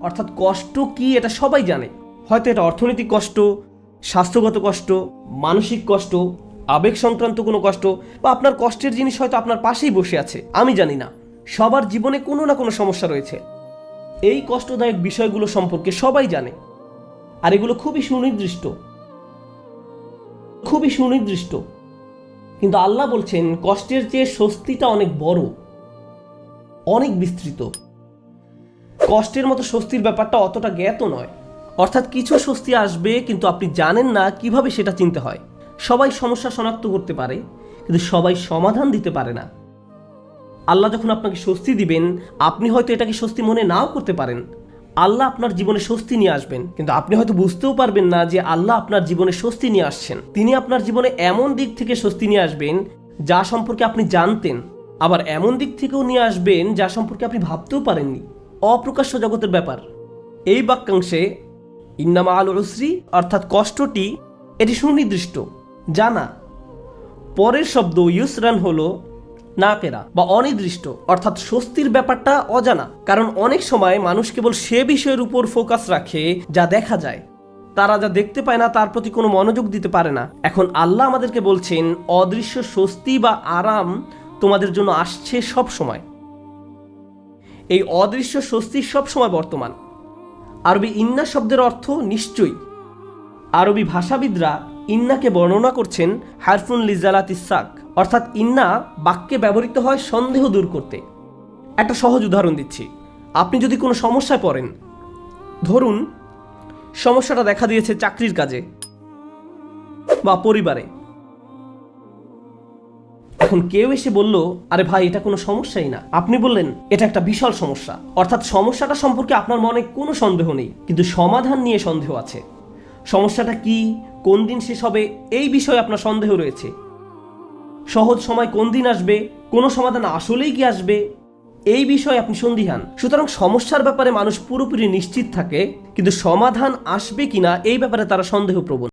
অর্থাৎ কষ্ট কি এটা সবাই জানে। হয়তো এটা অর্থনৈতিক কষ্ট, স্বাস্থ্যগত কষ্ট, মানসিক কষ্ট, আবেগ সংক্রান্ত কোনো কষ্ট বা আপনার কষ্টের জিনিস হয়তো আপনার পাশেই বসে আছে, আমি জানি না। সবার জীবনে কোনো না কোনো সমস্যা রয়েছে। এই কষ্টদায়ক বিষয়গুলো সম্পর্কে সবাই জানে। আর এগুলো খুবই সুনির্দিষ্ট। খুবই সুনির্দিষ্ট। কিন্তু আল্লাহ বলছেন, কষ্টের চেয়ে স্বস্তিটা অনেক বড়, অনেক বিস্তৃত। কষ্টের মতো স্বস্তির ব্যাপারটা অতটা জ্ঞাত নয়। অর্থাৎ কিছু স্বস্তি আসবে, কিন্তু আপনি জানেন না কীভাবে সেটা চিনতে হয়। সবাই সমস্যা শনাক্ত করতে পারে, কিন্তু সবাই সমাধান দিতে পারে না। আল্লাহ যখন আপনাকে স্বস্তি দিবেন, আপনি হয়তো এটাকে স্বস্তি মনে নাও করতে পারেন। আল্লাহ আপনার জীবনে স্বস্তি নিয়ে আসবেন, কিন্তু আপনি হয়তো বুঝতেও পারবেন না যে আল্লাহ আপনার জীবনে স্বস্তি নিয়ে আসছেন। তিনি আপনার জীবনে এমন দিক থেকে স্বস্তি নিয়ে আসবেন, যা সম্পর্কে আপনি জানতেন, আবার এমন দিক থেকেও নিয়ে আসবেন, যা সম্পর্কে আপনি ভাবতেও পারেননি। অপ্রকাশ্য জগতের ব্যাপার। এই বাক্যাংশে, ইন্নামা আল উসরি অর্থাৎ কষ্টটি, এটি সুনির্দিষ্ট, জানা। পরের শব্দ ইউসরান হলো না পেরা বা অনির্দিষ্ট অর্থাৎ স্বস্তির ব্যাপারটা অজানা। কারণ অনেক সময় মানুষ কেবল সে বিষয়ের উপর ফোকাস রাখে যা দেখা যায়। তারা যা দেখতে পায় না তার প্রতি কোনো মনোযোগ দিতে পারে না। এখন আল্লাহ আমাদেরকে বলছেন, অদৃশ্য স্বস্তি বা আরাম তোমাদের জন্য আসছে সব সময় এই অদৃশ্য স্বস্তি সবসময় বর্তমান। আরবি ইন্না শব্দের অর্থ নিশ্চয়ই। আরবি ভাষাবিদরা ইন্নাকে বর্ণনা করছেন হারফুন লিজালাত ইসাক অর্থাৎ ইন্না বাক্যে ব্যবহৃত হয় সন্দেহ দূর করতে। একটা সহজ উদাহরণ দিচ্ছি। আপনি যদি কোনো সমস্যায় পড়েন, ধরুন সমস্যাটা দেখা দিয়েছে চাকরির কাজে বা পরিবারে। এখন কেউ এসে বলল, আরে ভাই, এটা কোনো সমস্যাই না। আপনি বললেন, এটা একটা বিশাল সমস্যা। অর্থাৎ সমস্যাটা সম্পর্কে আপনার মনে কোনো সন্দেহ নেই, কিন্তু সমাধান নিয়ে সন্দেহ আছে। সমস্যাটা কি? কোন দিন শেষ হবে? এই বিষয়ে আপনার সন্দেহ রয়েছে। সহজ সময় কোন দিন আসবে? কোনো সমাধান আসলেই কি আসবে? এই বিষয়ে আপনি সন্দিহান। সুতরাং সমস্যার ব্যাপারে মানুষ পুরোপুরি নিশ্চিত থাকে, কিন্তু সমাধান আসবে কিনা এই ব্যাপারে তারা সন্দেহ সন্দেহপ্রবণ।